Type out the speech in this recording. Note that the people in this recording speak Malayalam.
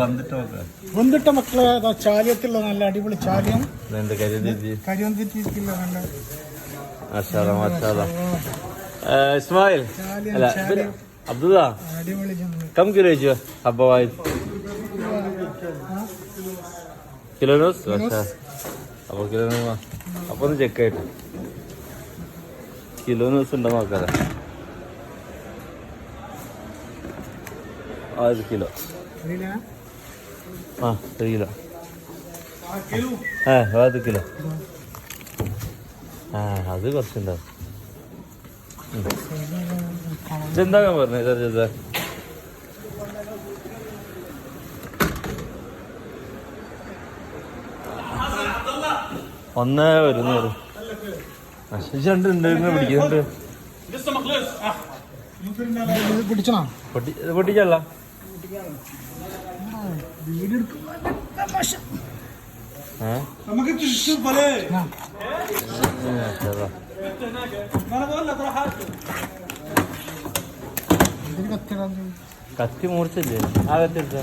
വന്നിട്ട് മക്കളെ അതാ ചാലിയത്തുള്ള നല്ല അടിപൊളി ചാലിയം. കരിവന്തിട്ടിരിക്കില്ല നല്ല ഇസ്മായിൽ. അല്ല അബ്ദുള്ള. കം കിലോ വെച്ചു ഹബ്ബവായി കിലോ നോസ് മാഷാ. അപ്പൊ കിലോ ഒന്ന് ചെക്ക് ആയിട്ട്. കിലോ നോസ് ഉണ്ടോ നോക്കാതെ. ആ ഒരു കിലോ അറിയില്ല ആ ഒരു കിലോ. ആ അത് കിലോ. ആ അത് കുറച്ചുണ്ടാവും. ഉം. ഇതെന്താ പറഞ്ഞത് ചെറുത് ചെറുത്? ഒന്ന് വരുന്നു വരും ഇങ്ങനെ പിടിക്കുന്നുണ്ട് ഇത് കത്തി മൂർച്ചല്ലേ ആ കത്തി എടുത്ത.